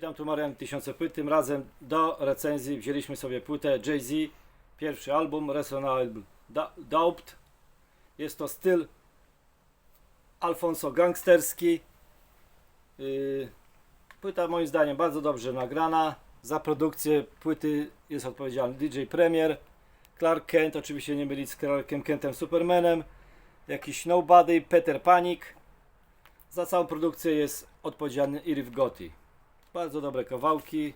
Witam tu Marian Tysiące Płyt. Tym razem do recenzji wzięliśmy sobie płytę Jay-Z. Pierwszy album, Reasonable Da- Doubt. Jest to styl Alfonso gangsterski. Yy, Płyta moim zdaniem bardzo dobrze nagrana. Za produkcję płyty jest odpowiedzialny DJ Premier. Clark Kent, oczywiście nie mylić z Clarkiem Kentem Supermanem. Jakiś Nobody, Peter Panic. Za całą produkcję jest odpowiedzialny Irv Gotti. Bardzo dobre kawałki.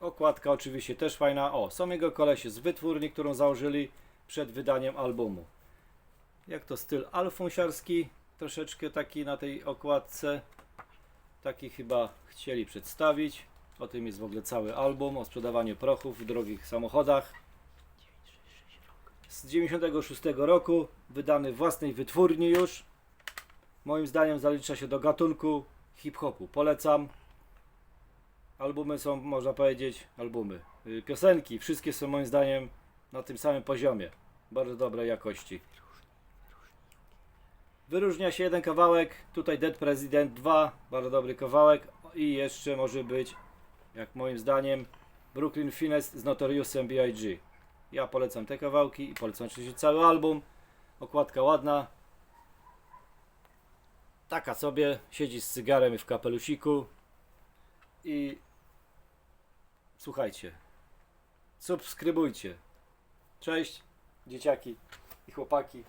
Okładka oczywiście też fajna. O, są jego kolesie z wytwórni, którą założyli przed wydaniem albumu. Jak to styl alfonsiarski, troszeczkę taki na tej okładce. Taki chyba chcieli przedstawić. O tym jest w ogóle cały album, o sprzedawaniu prochów w drogich samochodach. Z 96 roku, wydany w własnej wytwórni już. Moim zdaniem zalicza się do gatunku hip-hopu. Polecam. Albumy są, można powiedzieć, albumy. Y, Piosenki, wszystkie są moim zdaniem na tym samym poziomie. Bardzo dobrej jakości. Wyróżnia się jeden kawałek, tutaj Dead President 2, bardzo dobry kawałek i jeszcze może być, jak moim zdaniem, Brooklyn Finest z Notoriusem B.I.G. Ja polecam te kawałki i polecam oczywiście cały album. Okładka ładna. Taka sobie, siedzi z cygarem i w kapelusiku i słuchajcie, subskrybujcie. Cześć, dzieciaki i chłopaki.